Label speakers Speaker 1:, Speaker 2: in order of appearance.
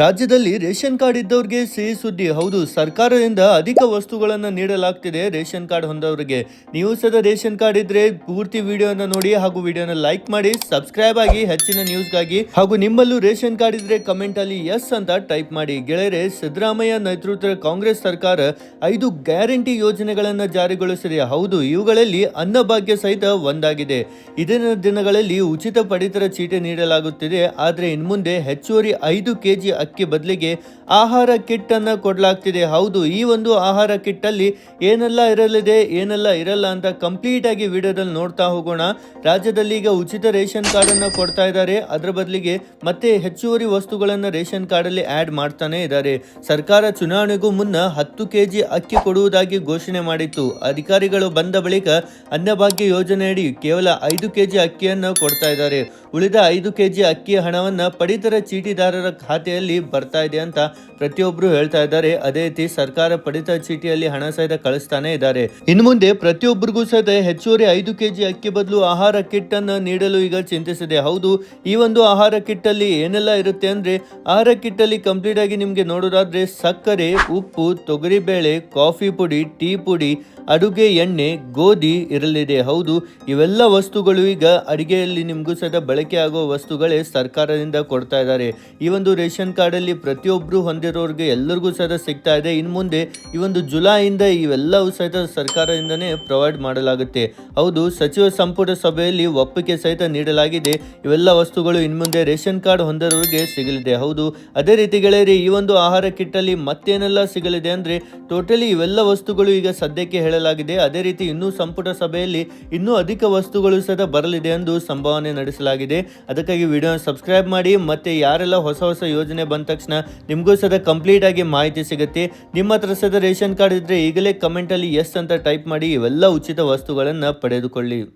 Speaker 1: ರಾಜ್ಯದಲ್ಲಿ ration card ಇದ್ದವ್ರಿಗೆ ಸಿಹಿ ಸುದ್ದಿ. ಹೌದು, ಸರ್ಕಾರದಿಂದ ಅಧಿಕ ವಸ್ತುಗಳನ್ನು ನೀಡಲಾಗ್ತಿದೆ ರೇಷನ್ ಕಾರ್ಡ್ ಹೊಂದವರಿಗೆ. ನೀವು ಸದ ರೇಷನ್ ಕಾರ್ಡ್ ಇದ್ರೆ ಪೂರ್ತಿ ವಿಡಿಯೋನ ನೋಡಿ ಹಾಗೂ ವಿಡಿಯೋನ ಲೈಕ್ ಮಾಡಿ, ಸಬ್ಸ್ಕ್ರೈಬ್ ಆಗಿ ಹೆಚ್ಚಿನ ನ್ಯೂಸ್ಗಾಗಿ ಹಾಗೂ ನಿಮ್ಮಲ್ಲೂ ರೇಷನ್ ಕಾರ್ಡ್ ಇದ್ರೆ ಕಮೆಂಟ್ ಅಲ್ಲಿ ಎಸ್ ಅಂತ ಟೈಪ್ ಮಾಡಿ. ಗೆಳೆಯರೆ, ಸಿದ್ದರಾಮಯ್ಯ ನೇತೃತ್ವದ ಕಾಂಗ್ರೆಸ್ ಸರ್ಕಾರ ಐದು ಗ್ಯಾರಂಟಿ ಯೋಜನೆಗಳನ್ನು ಜಾರಿಗೊಳಿಸಿದೆ. ಹೌದು, ಇವುಗಳಲ್ಲಿ ಅನ್ನಭಾಗ್ಯ ಸಹಿತ ಒಂದಾಗಿದೆ. ಇದಿನ ದಿನಗಳಲ್ಲಿ ಉಚಿತ ಪಡಿತರ ಚೀಟಿ ನೀಡಲಾಗುತ್ತಿದೆ. ಆದರೆ ಇನ್ಮುಂದೆ ಹೆಚ್ಚುವರಿ ಐದು ಕೆಜಿ ಅಕ್ಕಿ ಬದಲಿಗೆ ಆಹಾರ ಕಿಟ್ ಅನ್ನ ಕೊಡಲಾಗ್ತಿದೆ. ಹೌದು, ಈ ಒಂದು ಆಹಾರ ಕಿಟ್ ಅಲ್ಲಿ ಏನೆಲ್ಲ ಇರಲಿದೆ, ಏನೆಲ್ಲ ಇರಲ್ಲ ಅಂತ ಕಂಪ್ಲೀಟ್ ಆಗಿ ವಿಡಿಯೋದಲ್ಲಿ ನೋಡ್ತಾ ಹೋಗೋಣ. ರಾಜ್ಯದಲ್ಲಿ ಈಗ ಉಚಿತ ರೇಷನ್ ಕಾರ್ಡ್ ಅನ್ನ ಕೊಡ್ತಾ ಇದ್ದಾರೆ. ಅದರ ಬದಲಿಗೆ ಮತ್ತೆ ಹೆಚ್ಚುವರಿ ವಸ್ತುಗಳನ್ನು ರೇಷನ್ ಕಾರ್ಡ್ ಅಲ್ಲಿ ಆಡ್ ಮಾಡ್ತಾನೆ ಇದ್ದಾರೆ. ಸರ್ಕಾರ ಚುನಾವಣೆಗೂ ಮುನ್ನ ಹತ್ತು ಕೆಜಿ ಅಕ್ಕಿ ಕೊಡುವುದಾಗಿ ಘೋಷಣೆ ಮಾಡಿತ್ತು. ಅಧಿಕಾರಿಗಳು ಬಂದ ಬಳಿಕ ಅನ್ನಭಾಗ್ಯ ಯೋಜನೆಯಡಿ ಕೇವಲ ಐದು ಕೆಜಿ ಅಕ್ಕಿಯನ್ನು ಕೊಡ್ತಾ ಇದ್ದಾರೆ. ಉಳಿದ ಐದು ಕೆಜಿ ಅಕ್ಕಿಯ ಹಣವನ್ನ ಪಡಿತರ ಚೀಟಿದಾರರ ಖಾತೆಯಲ್ಲಿ ಬರ್ತಾ ಇದೆ ಅಂತ ಪ್ರತಿಯೊಬ್ರು ಹೇಳ್ತಾ ಇದ್ದಾರೆ. ಅದೇ ರೀತಿ ಸರ್ಕಾರ ಪಡಿತ ಚೀಟಿಯಲ್ಲಿ ಹಣ ಸಹಿತ ಕಳಿಸ್ತಾನೆ ಇದ್ದಾರೆ. ಇನ್ನು ಮುಂದೆ ಪ್ರತಿಯೊಬ್ಬರಿಗೂ ಸಹಿತ ಹೆಚ್ಚುವರಿ ಐದು ಕೆಜಿ ಅಕ್ಕಿ ಬದಲು ಆಹಾರ ಕಿಟ್ ಅನ್ನು ನೀಡಲು ಈಗ ಚಿಂತಿಸಿದೆ. ಹೌದು, ಈ ಒಂದು ಆಹಾರ ಕಿಟ್ ಅಲ್ಲಿ ಏನೆಲ್ಲ ಇರುತ್ತೆ ಅಂದ್ರೆ, ಆಹಾರ ಕಿಟ್ ಅಲ್ಲಿ ಕಂಪ್ಲೀಟ್ ಆಗಿ ನಿಮ್ಗೆ ನೋಡೋದಾದ್ರೆ ಸಕ್ಕರೆ, ಉಪ್ಪು, ತೊಗರಿಬೇಳೆ, ಕಾಫಿ ಪುಡಿ, ಟೀ ಪುಡಿ, ಅಡುಗೆ ಎಣ್ಣೆ, ಗೋಧಿ ಇರಲಿದೆ. ಹೌದು, ಇವೆಲ್ಲ ವಸ್ತುಗಳು ಈಗ ಅಡಿಗೆಯಲ್ಲಿ ನಿಮಗೂ ಸಹಿತ ಬಳಕೆ ಆಗೋ ವಸ್ತುಗಳೇ ಸರ್ಕಾರದಿಂದ ಕೊಡ್ತಾ ಇದ್ದಾರೆ. ಈ ಒಂದು ರೇಷನ್ ಕಾರ್ಡಲ್ಲಿ ಪ್ರತಿಯೊಬ್ಬರು ಹೊಂದಿರೋರಿಗೆ ಎಲ್ಲರಿಗೂ ಸಹಿತ ಸಿಗ್ತಾ ಇದೆ. ಇನ್ನು ಮುಂದೆ ಈ ಒಂದು ಜುಲೈಯಿಂದ ಇವೆಲ್ಲವೂ ಸಹಿತ ಸರ್ಕಾರದಿಂದನೇ ಪ್ರೊವೈಡ್ ಮಾಡಲಾಗುತ್ತೆ. ಹೌದು, ಸಚಿವ ಸಂಪುಟ ಸಭೆಯಲ್ಲಿ ಒಪ್ಪಿಗೆ ಸಹಿತ ನೀಡಲಾಗಿದೆ. ಇವೆಲ್ಲ ವಸ್ತುಗಳು ಇನ್ನು ಮುಂದೆ ರೇಷನ್ ಕಾರ್ಡ್ ಹೊಂದಿರೋರಿಗೆ ಸಿಗಲಿದೆ. ಹೌದು, ಅದೇ ರೀತಿ ಗೆಳೆಯರಿ, ಈ ಒಂದು ಆಹಾರ ಕಿಟ್ಟಲ್ಲಿ ಮತ್ತೇನೆಲ್ಲ ಸಿಗಲಿದೆ ಅಂದ್ರೆ ಟೋಟಲಿ ಇವೆಲ್ಲ ವಸ್ತುಗಳು ಈಗ ಸದ್ಯಕ್ಕೆ ಹೇಳಲಾಗಿದೆ. ಅದೇ ರೀತಿ ಇನ್ನೂ ಸಂಪುಟ ಸಭೆಯಲ್ಲಿ ಇನ್ನೂ ಅಧಿಕ ವಸ್ತುಗಳು ಸಹಿತ ಬರಲಿದೆ ಎಂದು ಸಂಭಾವನೆ ನಡೆಸಲಾಗಿದೆ. ಅದಕ್ಕಾಗಿ ವಿಡಿಯೋ ಸಬ್ಸ್ಕ್ರೈಬ್ ಮಾಡಿ, ಮತ್ತೆ ಯಾರೆಲ್ಲ ಹೊಸ ಹೊಸ ಯೋಜನೆ ಬಂದ ತಕ್ಷಣ ನಿಮಗೂ ಸದ ಕಂಪ್ಲೀಟ್ ಆಗಿ ಮಾಹಿತಿ ಸಿಗುತ್ತೆ. ನಿಮ್ಮ ಹತ್ರ ಸದ ರೇಷನ್ ಕಾರ್ಡ್ ಇದ್ರೆ ಈಗಲೇ ಕಮೆಂಟ್ ಅಲ್ಲಿ ಎಸ್ ಅಂತ ಟೈಪ್ ಮಾಡಿ ಇವೆಲ್ಲ ಉಚಿತ ವಸ್ತುಗಳನ್ನು ಪಡೆದುಕೊಳ್ಳಿ.